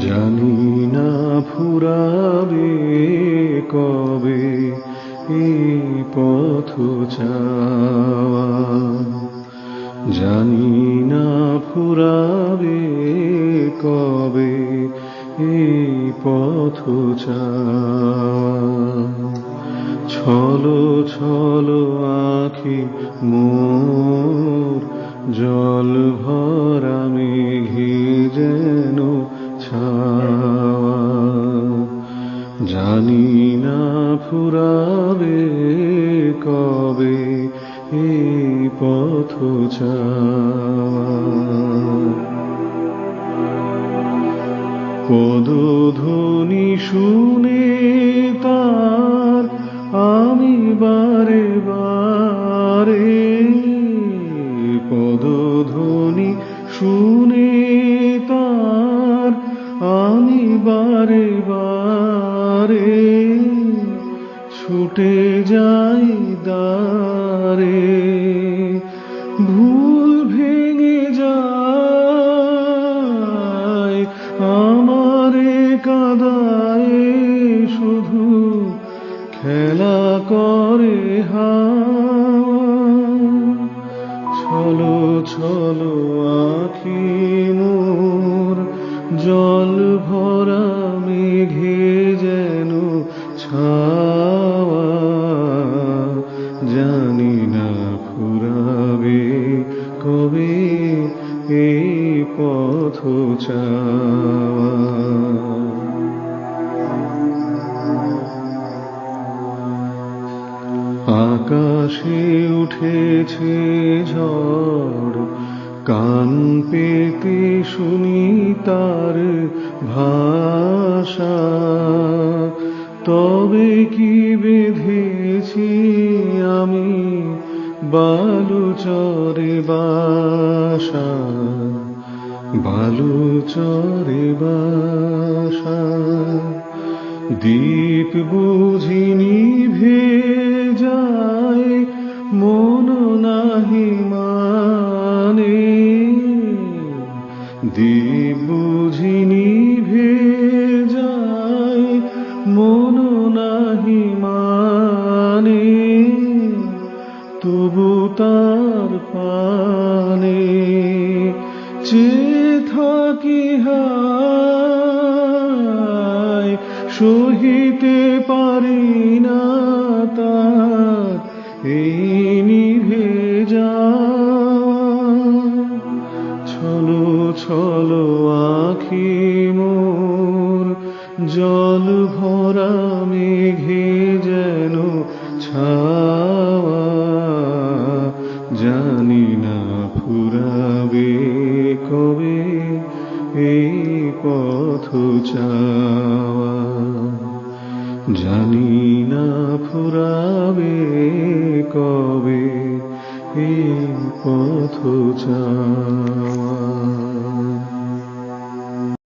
জানি না ফুরাবে কবে এই পথ জানি না ফুরাবে কবে এই পথ ছলো ছলো আখি মোর জল ভরা ফুরাবে কবে এই পথ পদধ্বনি শুনে তার আমি বারে বারে পদধ্বনি শুনে তার আমি বারে বারে ছুটে যাই দারে ভুল ভেঙে যায় আমারে কাদায় শুধু খেলা করে হাওয়া। ছলো ছলো আখি মোর জল ভরা পথ আকাশে উঠেছে ঝড়, কান পেতে শুনি তার ভাষা। তবে কি বেঁধেছি আমি বালুচরে বাসা? বালুচরে বাসা, দীপ বুঝিনি ভে যায়, মন নাহি মানে। দীপ বুঝিনি ভে যায়, মন নাহি মানে। তবু তার চে থাকি হায় সহিতে পারি না তার এই নিভে যাওয়া ছলো ছলো আখি মোর, জল ভরা না ফুরাবে কবে এই পথ চাওয়া? জানি না ফুরাবে কবে এই পথ চাওয়া?